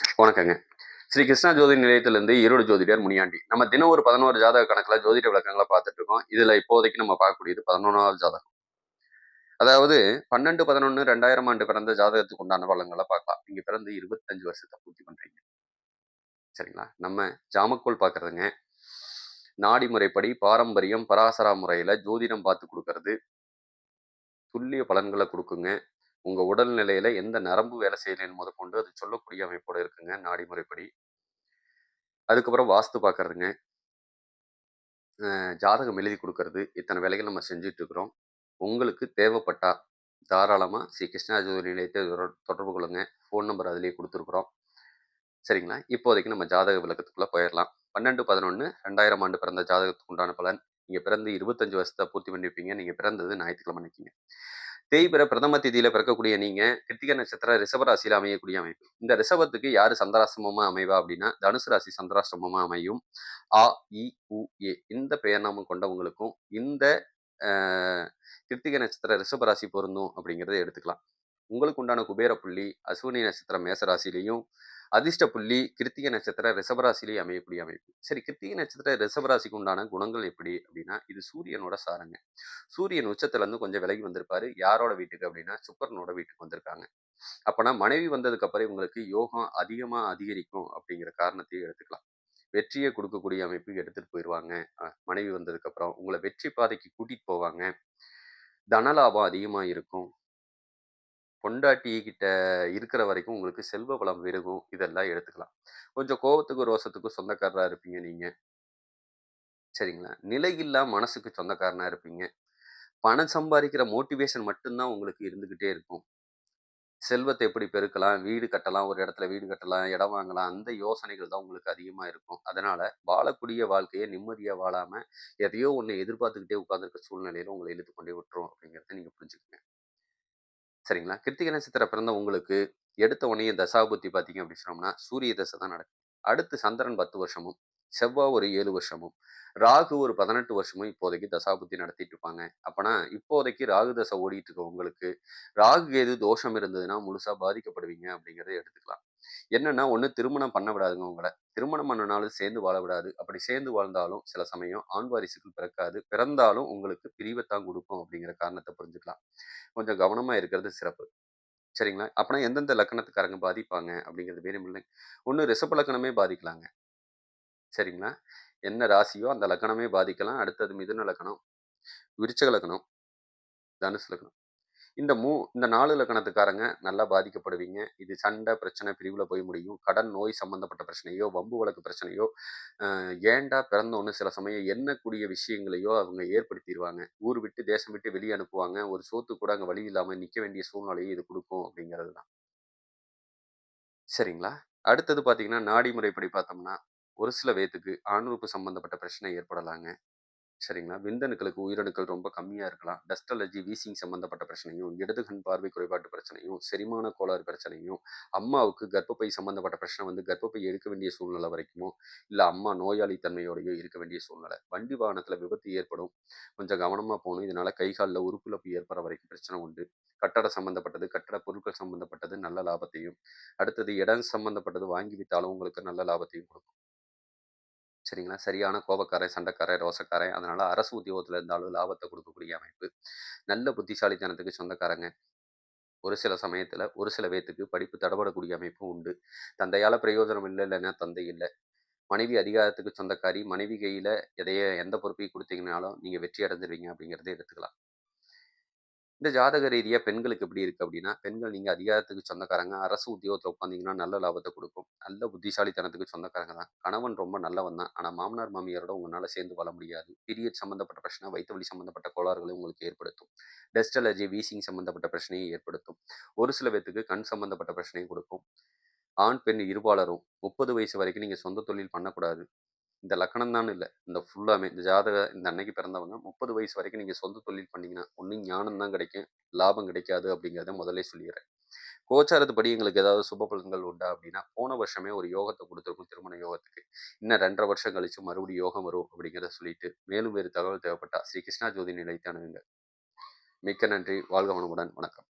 வணக்கங்க. ஸ்ரீ கிருஷ்ணா ஜோதி நிலையத்திலிருந்து ஈரோடு ஜோதிடர் முனியாண்டி. நம்ம தினம் ஒரு பதினோரு ஜாதக கணக்கில் ஜோதிட விளக்கங்களை பார்த்துட்டு இருக்கோம் இதில் இப்போதைக்கு நம்ம பார்க்கக்கூடியது பதினொன்றாவது ஜாதகம். அதாவது பன்னெண்டு பதினொன்று ரெண்டாயிரம் ஆண்டு பிறந்த ஜாதகத்துக்கு உண்டான பலன்களை பார்க்கலாம். நீங்கள் பிறந்து இருபத்தஞ்சு வருஷத்தை பூர்த்தி பண்ணுறீங்க சரிங்களா? நம்ம ஜாமக்கோல் பார்க்கறதுங்க. நாடி முறைப்படி பாரம்பரியம் பராசரா முறையில் ஜோதிடம் பார்த்து கொடுக்கறது. துல்லிய பலன்களை கொடுக்குங்க. உங்கள் உடல்நிலையில் எந்த நரம்பு வேலை செய்யலைன்னு முதற்கொண்டு அது சொல்லக்கூடிய அமைப்போடு இருக்குங்க நாடி முறைப்படி அதுக்கப்புறம் வாஸ்து பார்க்கறதுங்க ஜாதகம் எழுதி கொடுக்கறது இத்தனை வேலைகள் நம்ம செஞ்சுட்டு இருக்கிறோம் உங்களுக்கு தேவைப்பட்டா தாராளமாக ஸ்ரீ கிருஷ்ணா ஜோதி நிலையத்தை தொடர்- தொடர்பு கொள்ளுங்க. ஃபோன் நம்பர் அதிலேயே கொடுத்துருக்குறோம். சரிங்களா? இப்போதைக்கு நம்ம ஜாதக விளக்கத்துக்குள்ளே போயிடலாம். பன்னெண்டு பதினொன்று ரெண்டாயிரம் ஆண்டு பிறந்த ஜாதகத்துக்கு உண்டான பலன். நீங்கள் பிறந்து இருபத்தஞ்சு வருஷத்தை பூர்த்தி பண்ணியிருப்பீங்க நீங்கள் பிறந்தது ஞாயிற்றுக்கிழமை நிற்கிங்க தேய்பிற பிரதம திதியில பிறக்கக்கூடிய நீங்க கிருத்திக நட்சத்திர ரிசபராசியில அமையக்கூடிய அமைப்பு. இந்த ரிஷபத்துக்கு யாரு சந்திராசிரமமா அமைவா அப்படின்னா தனுசு ராசி சந்திராசிரமமா அமையும். ஆ இ உ ஏ. இந்த பெயர் நாமம் கொண்டவங்களுக்கும் இந்த ஆஹ், கிருத்திகை நட்சத்திர ரிஷப ராசி பொருந்தும் அப்படிங்கிறத எடுத்துக்கலாம். உங்களுக்கு உண்டான குபேர புள்ளி அஸ்வினி நட்சத்திரம் மேசராசிலையும் அதிர்ஷ்ட புள்ளி கிருத்திக நட்சத்திர ரிஷபராசிலேயே அமையக்கூடிய அமைப்பு. சரி கிருத்திக நட்சத்திர ரிசபராசிக்கு உண்டான குணங்கள் எப்படி அப்படின்னா இது சூரியனோட சாரங்க. சூரியன் உச்சத்துல இருந்து கொஞ்சம் விலகி வந்திருப்பாரு. யாரோட வீட்டுக்கு அப்படின்னா சுக்கரனோட வீட்டுக்கு வந்திருக்காங்க. அப்பனா மனைவி வந்ததுக்கு அப்புறம் இவங்களுக்கு யோகம் அதிகமா அதிகரிக்கும் அப்படிங்கிற காரணத்தையும் எடுத்துக்கலாம். வெற்றியை கொடுக்கக்கூடிய அமைப்பு எடுத்துட்டு போயிடுவாங்க மனைவி வந்ததுக்கு அப்புறம் உங்களை வெற்றி பாதைக்கு கூட்டிட்டு போவாங்க. தனலாபம் அதிகமாக இருக்கும். பொண்டாட்டி கிட்ட இருக்கிற வரைக்கும் உங்களுக்கு செல்வ வளம் விருகும். இதெல்லாம் எடுத்துக்கலாம். கொஞ்சம் கோபத்துக்கும் ரோசத்துக்கும் சொந்தக்காரராக இருப்பீங்க நீங்கள் சரிங்களா? நிலையில்லா மனசுக்கு சொந்தக்காரனாக இருப்பீங்க. பணம் சம்பாதிக்கிற மோட்டிவேஷன் மட்டும்தான் உங்களுக்கு இருந்துக்கிட்டே இருக்கும். செல்வத்தை எப்படி பெருக்கலாம்? வீடு கட்டலாம். ஒரு இடத்துல வீடு கட்டலாம். இடம் வாங்கலாம். அந்த யோசனைகள் தான் உங்களுக்கு அதிகமாக இருக்கும். அதனால் வாழக்கூடிய வாழ்க்கையை நிம்மதியாக வாழாமல் எதையோ ஒன்று எதிர்பார்த்துக்கிட்டே உட்காந்துருக்க சூழ்நிலையில் உங்களை இழுத்து கொண்டே விட்டுரும் அப்படிங்கிறத நீங்கள் புரிஞ்சுக்கணும். சரிங்களா? கிருத்திகை நட்சத்திரம் பிறந்த உங்களுக்கு எடுத்த உடனே தசாபுத்தி பார்த்தீங்க அப்படின்னு சொன்னோம்னா சூரிய தசை தான் நடக்கும். அடுத்து சந்திரன் பத்து வருஷமும் செவ்வாய் ஒரு ஏழு வருஷமும் ராகு ஒரு பதினெட்டு வருஷமும் இப்போதைக்கு தசாபுத்தி நடத்திட்டு இருப்பாங்க. அப்போனா இப்போதைக்கு ராகு தசை ஓடிட்டு இருக்க உங்களுக்கு ராகு எது தோஷம் இருந்ததுன்னா முழுசா பாதிக்கப்படுவீங்க அப்படிங்கிறத எடுத்துக்கலாம். என்னன்னா ஒன்று திருமணம் பண்ண விடாதுங்க உங்களை. திருமணம் பண்ணனாலும் சேர்ந்து வாழ விடாது அப்படி சேர்ந்து வாழ்ந்தாலும் சில சமயம் ஆண் வாரிசுகள் பிறக்காது. பிறந்தாலும் உங்களுக்கு பிரிவைத்தான் கொடுக்கும் அப்படிங்கிற காரணத்தை புரிஞ்சுக்கலாம். கொஞ்சம் கவனமாக இருக்கிறது சிறப்பு. சரிங்களா? அப்படின்னா எந்தெந்த லக்கணத்துக்காரங்க பாதிப்பாங்க அப்படிங்கிறது வேணும் இல்லை ஒன்று ரிசப்பு லக்கணமே பாதிக்கலாங்க. சரிங்களா? என்ன ராசியோ அந்த லக்கணமே பாதிக்கலாம். அடுத்தது மிதுன லக்கணம் விருச்சக லக்கணம் தனுசு லக்கணம். இந்த மூ இந்த நாலு இலக்கணத்துக்காரங்க நல்லா பாதிக்கப்படுவீங்க. இது சண்டை பிரச்சனை பிரிவில் போய் முடியும். கடன் நோய் சம்மந்தப்பட்ட பிரச்சனையோ வம்பு வழக்கு பிரச்சனையோ ஏண்டா பிறந்தோன்னு சில சமயம் எண்ணக்கூடிய விஷயங்களையோ அவங்க ஏற்படுத்திடுவாங்க ஊர் விட்டு தேசம் விட்டு வெளியே அனுப்புவாங்க. ஒரு சோத்து கூட அங்கே வழி இல்லாமல் நிற்க வேண்டிய சூழ்நிலையை இது கொடுக்கும் அப்படிங்கிறது தான். சரிங்களா? அடுத்தது பார்த்தீங்கன்னா நாடி முறைப்படி பார்த்தோம்னா ஒரு சில பேத்துக்கு ஆணுறுப்பு சம்மந்தப்பட்ட பிரச்சனை ஏற்படலாங்க. சரிங்களா? விந்தணுக்களுக்கு உயிரணுக்கள் ரொம்ப கம்மியாக இருக்கலாம். டஸ்ட் அலர்ஜி வீசிங் சம்மந்தப்பட்ட பிரச்சனையும் இடது கண் பார்வை குறைபாட்டு பிரச்சனையும் செரிமான கோளாறு பிரச்சனையும் அம்மாவுக்கு கர்ப்பப்பை சம்மந்தப்பட்ட பிரச்சனை வந்து கர்ப்பப்பை எடுக்க வேண்டிய சூழ்நிலை வரைக்குமோ இல்லை அம்மா நோயாளித்தன்மையோடையோ இருக்க வேண்டிய சூழ்நிலை. வண்டி வாகனத்தில் விபத்து ஏற்படும். கொஞ்சம் கவனமாக போகணும் இதனால் கை காலில் உறுப்பிழப்பு ஏற்படுற வரைக்கும் பிரச்சனை உண்டு. கட்டட சம்மந்தப்பட்டது கட்டட பொருட்கள் சம்மந்தப்பட்டது நல்ல லாபத்தையும் அடுத்தது இடம் சம்மந்தப்பட்டது வாங்கி வித்தாலும் உங்களுக்கு நல்ல லாபத்தையும் கொடுக்கும். சரிங்களா? சரியான கோபக்காரன் சண்டைக்காரன் ரோசக்காரன். அதனால அரசு உத்தியோகத்தில் இருந்தாலும் லாபத்தை கொடுக்கக்கூடிய அமைப்பு. நல்ல புத்திசாலித்தனத்துக்கு சொந்தக்காரங்க. ஒரு சில சமயத்தில் ஒரு சில பேத்துக்கு படிப்பு தடபடக்கூடிய அமைப்பும் உண்டு. தந்தையால் பிரயோஜனம் இல்லை இல்லைன்னா தந்தை இல்லை. மனைவி அதிகாரத்துக்கு சொந்தக்காரி மனைவி கையில் எதைய எந்த பொறுப்பையும் கொடுத்தீங்கனாலும் நீங்கள் வெற்றி அடைஞ்சிருவீங்க அப்படிங்கிறத எடுத்துக்கலாம். இந்த ஜாதக ரீதியாக பெண்களுக்கு எப்படி இருக்குது அப்படின்னா பெண்கள் நீங்கள் அதிகாரத்துக்கு சொந்தக்காரங்க அரசு உத்தியோகத்தில் உட்காந்தீங்கன்னா நல்ல லாபத்தை கொடுக்கும். நல்ல புத்திசாலித்தனத்துக்கு சொந்தக்காரங்க தான். கணவன் ரொம்ப நல்லவன் தான். ஆனால் மாமனார் மாமியாரோட உங்களால் சேர்ந்து வாழ முடியாது. பீரியட் சம்மந்தப்பட்ட பிரச்சனை வயிற்று வலி சம்மந்தப்பட்ட கோளாறுகளை உங்களுக்கு ஏற்படுத்தும். டஸ்ட் அலர்ஜி வீசிங் சம்மந்தப்பட்ட பிரச்சனையை ஏற்படுத்தும். ஒரு சில பேத்துக்கு கண் சம்மந்தப்பட்ட பிரச்சனையும் கொடுக்கும். ஆண் பெண் இருபாலரும். முப்பது வயசு வரைக்கும் நீங்கள் சொந்த தொழில் பண்ணக்கூடாது. இந்த லக்கணம் தான் இல்லை. இந்த ஃபுல்லாமே இந்த ஜாதக இந்த அன்னைக்கு பிறந்தவங்க முப்பது வயசு வரைக்கும் நீங்கள் சொந்த தொழில் பண்ணீங்கன்னா ஒன்றும் ஞானம் தான் கிடைக்கும் லாபம் கிடைக்காது அப்படிங்கிறத முதலே சொல்லிடுறேன். கோச்சாரத்து படி எங்களுக்கு ஏதாவது சுப பலன்கள் உண்டா அப்படின்னா போன வருஷமே ஒரு யோகத்தை கொடுத்துருக்கும் திருமண யோகத்துக்கு. இன்னும் ரெண்டரை வருஷம் கழிச்சு மறுபடியும் யோகம் வரும் அப்படிங்கிறத சொல்லிட்டு மேலும் வேறு தகவல் தேவைப்பட்டா ஸ்ரீ கிருஷ்ணா ஜோதி நிலைத்தானுங்க மிக்க நன்றி. வாழ்க வளமுடன். வணக்கம்.